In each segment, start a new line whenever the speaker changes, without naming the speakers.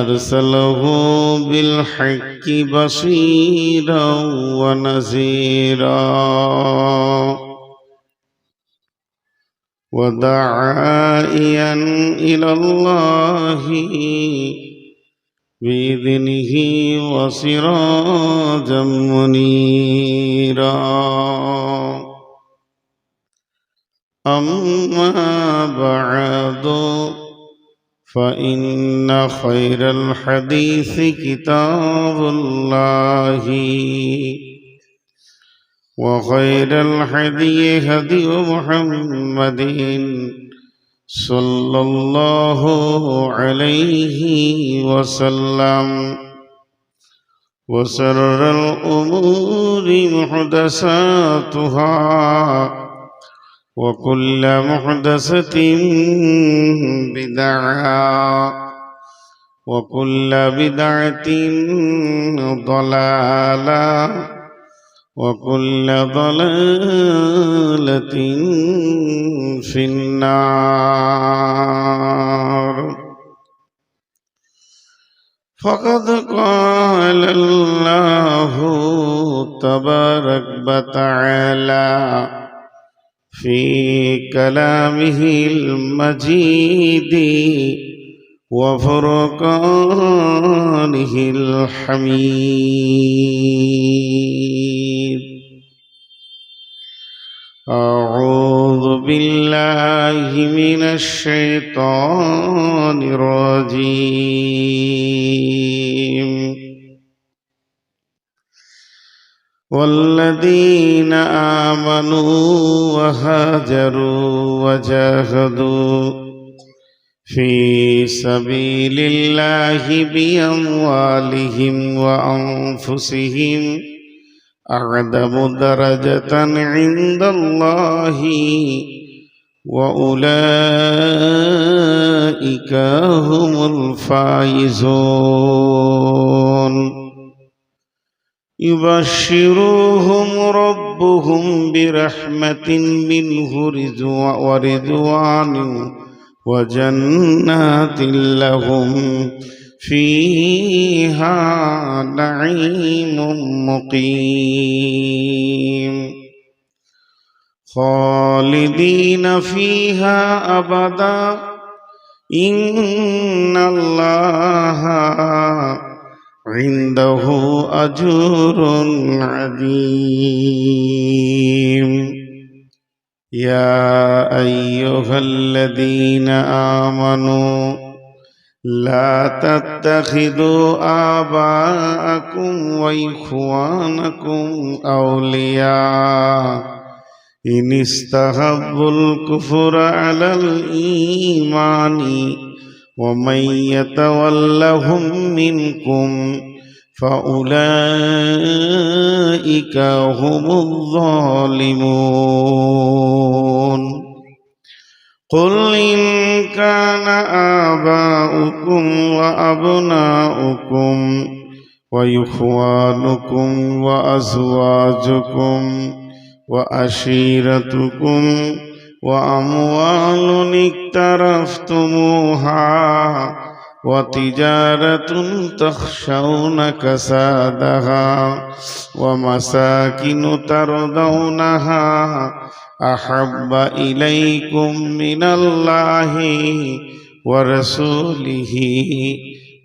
أرسله بالحق بشيرا ونذيرا. وداعيا إلى الله بإذنه وسراجا منيرا. أما بعد فإن خير الحديث كتاب الله وخير الهدي هدي محمد صلى الله عليه وسلم وسر الأمور محدثاتها وكل محدثة بدعة وكل بدعة ضلالة وكل ضلالة في النار فقد قال الله تبارك وتعالى في كلامه المجيد وفرقانه الحميد. أعوذ بالله من الشيطان الرجيم. والذين آمنوا وهاجروا وجاهدوا في سبيل الله بأموالهم وأنفسهم أعظم درجة عند الله وأولئك هم الفائزون. يبشرهم ربهم برحمة منه ورضوان وجنات لهم فيها نعيم مقيم خالدين فيها أبدا إن الله عنده أجر عظيم يا أيها الذين آمنوا لا تتخذوا آباءكم وإخوانكم أولياء إن استحبوا الكفر على الإيمان ومن يتولهم منكم فأولئك هم الظالمون قل إن كان آباؤكم وأبناؤكم وإخوانكم وأزواجكم وأشيرتكم وأموال اقترفتموها وتجارة تخشون كسادها ومساكن ترضونها أحب إليكم من الله ورسوله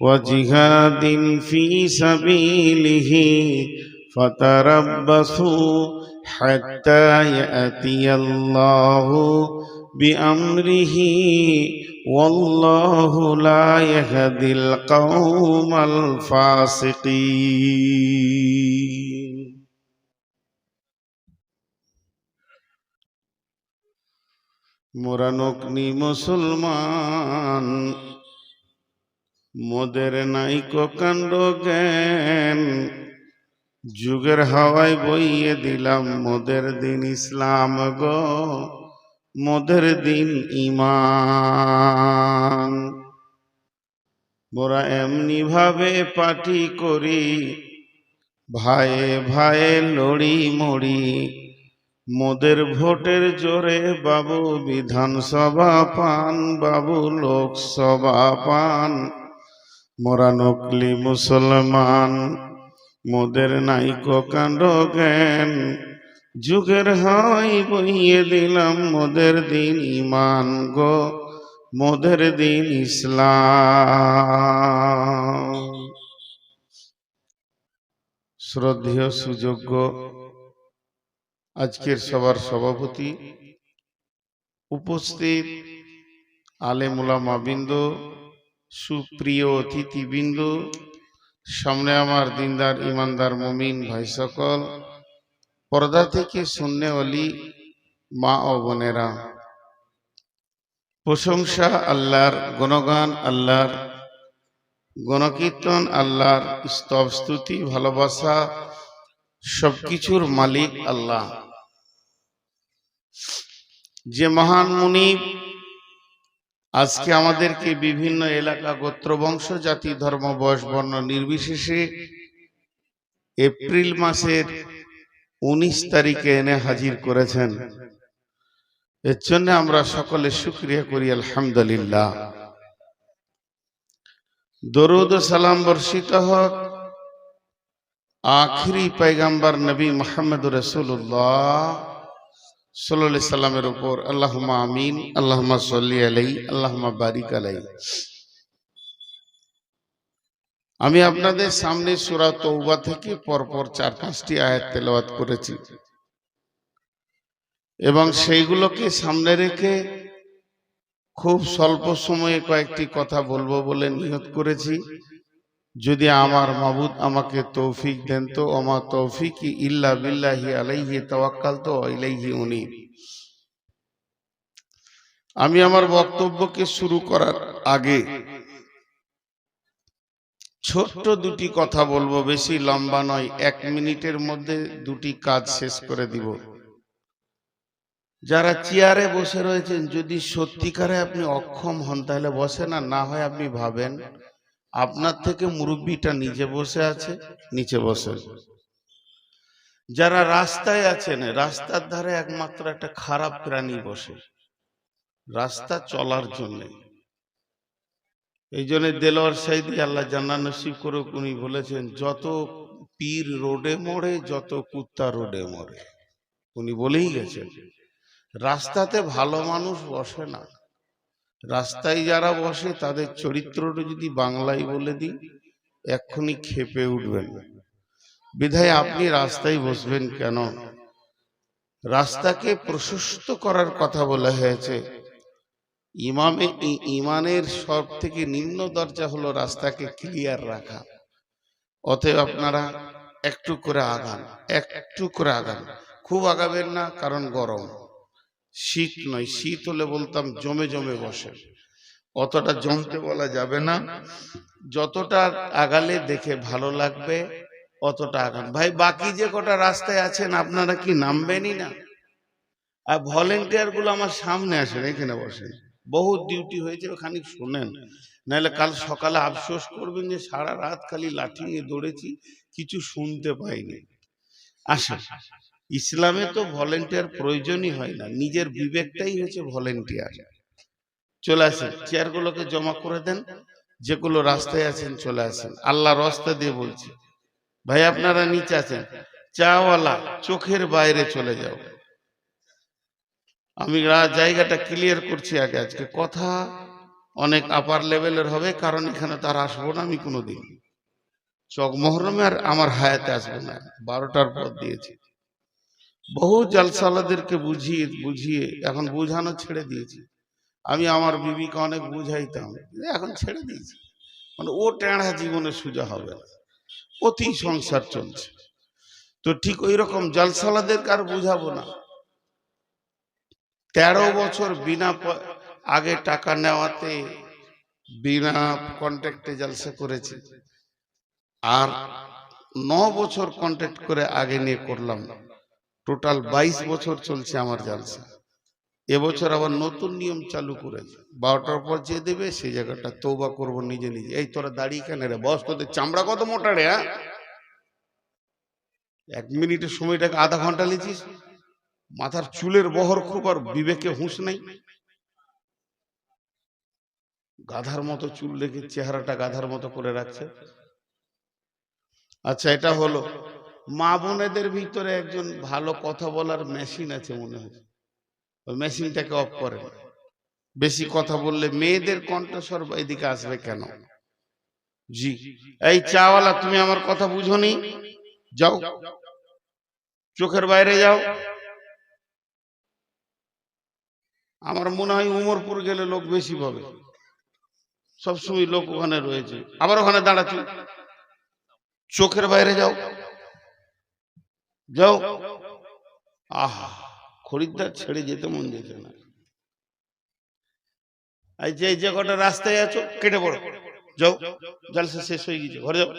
وجهاد في سبيله فتربصوا حتى يأتي الله بأمره والله لا يهدي القوم الفاسقين মোরানকনি মুসলমান মোদের নাইকো কাণ্ড জ্ঞান যুগের হাওয়ায় বইয়ে দিলাম মোদের দিন ইসলাম গো, মোদের দিন ইমান। মোরা এমনি ভাবে পার্টি করি, ভাইয়ে ভাইয়ে লড়ি মরি। মোদের ভোটের জোরে বাবু বিধানসভা পান, বাবু লোকসভা পান। মোরা নকলি মুসলমান মোদের নাইকো কাণ্ড জ্ঞান। যুগের হয় বইয়ে দিলাম মোদের দিন ইমান গো, মোদের দিন ইসলাম। শ্রদ্ধেয় সুযোগ্য আজকের সবার সভাপতি উপস্থিত আলেমুলামা বিন্দু, সুপ্রিয় অতিথিবৃন্দ সামনে আমার দিনদার, ইমানদার মমিন ভাই সকল, পর্দা থেকে শূন্য অলি মা ও বোনেরা। প্রশংসা আল্লাহর, গণগান আল্লাহর, গণকীর্তন আল্লাহর, স্তব স্তুতি, ভালোবাসা সবকিছুর মালিক আল্লাহ। যে মহান মুনিব আজকে আমাদেরকে বিভিন্ন এলাকা গোত্র বংশ জাতি ধর্ম বয়স বর্ণ নির্বিশেষে এপ্রিল মাসের উনিশ তারিখে এনে হাজির করেছেন। এর জন্য আমরা সকলে সুক্রিয়া করি আলহামদুলিল্লাহ। দরুদ সালাম বর্ষিত হক। আখিরি পাইগাম্বার নবী মোহাম্মদ রসুল্লাহ সাল্লাল্লাহু সাল্লামের উপর, আল্লাহুম্মা আমিন, আল্লাহুম্মা সাল্লি আলাই আল্লাহুম্মা বারিক আলাই আমি আপনাদের সামনে সূরা তৌবা থেকে পরপর চার, পাঁচটি আয়াত তেলাওয়াত করেছি। এবং সেইগুলোকে সামনে রেখে খুব স্বল্প সময়ে কয়েকটি কথা বলব বলে নিয়ত করেছি। যদি আমার মাবুদ আমাকে তৌফিক দেন তো আমার তৌফিক ইল্লা বিল্লাহি আলাইহি তাওয়াক্কাল তো, ইলাইহি উনি আমি আমার বক্তব্যকে শুরু করার আগে ছোট্ট দুটি কথা বলব, বেশি লম্বা নয়, এক মিনিটের মধ্যে দুটি কাজ শেষ করে দিব। যারা চেয়ারে বসে রয়েছেন, যদি সত্যিকারে আপনি অক্ষম হন, তাহলে বসে না না হয় আপনি ভাবেন আপনার থেকে মুরব্বীটা নিচে বসে আছে, নিচে বসে। যারা রাস্তায় আছেন, রাস্তার ধারে একমাত্র একটা খারাপ প্রাণী বসে। রাস্তা চলার জন্য। এই জন্য দেলোয়ার সাইদি আল্লাহ জান্না নসিব করুক, উনি বলেছেন, যত পীর রোডে মরে যত কুত্তা রোডে মরে উনি বলেই গেছেন, রাস্তাতে ভালো মানুষ বসে না। রাস্তায় যারা বসে তাদের চরিত্রটা যদি বাংলায় বলে দিই এক্ষুনি খেপে উঠবেন। বিধায় আপনি রাস্তায় বসবেন কেন? রাস্তাকে প্রশস্ত করার কথা বলা হয়েছে। ইমামে ইমানের সব থেকে নিম্ন দরজা হলো রাস্তাকে ক্লিয়ার রাখা। অতএব আপনারা একটু করে আগান একটু করে আগান। খুব আগাবেন না কারণ গরম। শীত নয় শীত হলে বলতাম জমে জমে বসে। অতটা জমতে বলা যাবে না। যতটা আগালে দেখে ভালো লাগবে অতটা আগান। ভাই বাকি যে কটা রাস্তায় আছেন আপনারা কি নামবেনই না? আর ভলেন্টিয়ারগুলো আমার সামনে আসেন এখানে বসেন। বহু ডিউটি হয়েছে খানিক শোনেন। নাহলে কাল সকালে আফসোস করবেন যে সারা রাত খালি লাঠি নিয়ে দৌড়েছি কিছু শুনতে পাইনি। আসা ইসলামে তো ভলেন্টিয়ার প্রয়োজনই হয় না। নিজের বিবেকটাই হচ্ছে ভলেন্টিয়ার চলে আসেন চেয়ারগুলোকে জমা করে দেন যেগুলো রাস্তায় আছেন চলে আসেন। আল্লাহ রাস্তা দিয়ে বলছি ভাই আপনারা নিচে আছেন চাওয়ালা চোখের বাইরে চলে যাও। আমি জায়গাটা ক্লিয়ার করছি আগে আজকে কথা অনেক আপার লেভেলের হবে কারণ এখানে তার আসব না আমি কোনোদিন। চক মহরমে আর আমার হায়াতে আসব না। বারোটার পর দিয়েছি। বহু জালসালাদেরকে বুঝিয়ে বুঝিয়ে এখন বুঝানো ছেড়ে দিয়েছি। আমি আমার বিবিকে অনেক বুঝাইতাম এখন ছেড়ে দিয়েছি। মানে ও টেঁড়া জীবনে সোজা হবে না। অতি সংসার চলছে। তো ঠিক ওই রকম জলসালাদের কার বুঝাবো না। তেরো বছর বিনা আগে টাকা নেওয়াতে বিনা কন্ট্যাক্টে জালসা করেছি। আর ন বছর কন্ট্যাক্ট করে আগে নিয়ে করলাম। টোটাল বাইশ বছর চলছে আমার জালসা। এবছর আবার নতুন নিয়ম চালু করেছে। বারোটার পর যে দেবে সেই জায়গাটা তৌবা করব নিজে নিজে। এই তোরা দাঁড়িয়ে কেন রে? বস তোদের চামড়া কত মোটা রে হ্যাঁ? এক মিনিটের সময়টাকে আধা ঘণ্টা লিছিস মাথার চুলের বহর খুব আর বিবেকে হুঁশ নাই। গাধার মতো চুল রেখে চেহারাটা গাধার মতো করে রাখছে। আচ্ছা এটা হলো। মা বোনেদের ভিতরে একজন ভালো কথা বলার মেশিন আছে মনে হয়। ওই মেশিনটাকে অফ করেন বেশি কথা বললে মেয়েদের কণ্ঠস্বর এদিকে আসবে কেন? জি। এই চাওয়ালা, তুমি আমার কথা বুঝোনি? যাও। চোখের বাইরে যাও। আমার মনে হয় উমরপুর গেলে লোক বেশি পাবে। সবসময় লোক ওখানে রয়েছে। আবার ওখানে দাঁড়াচ্ছ। চোখের বাইরে যাও। যাও। আহ, খরিদ্দার ছেড়ে যেতে মন যেত না। এই যে যে কটা রাস্তায় আছো, কেটে পড়ো। যাও জলসা শেষ হয়ে গেছে, ঘরে যাও।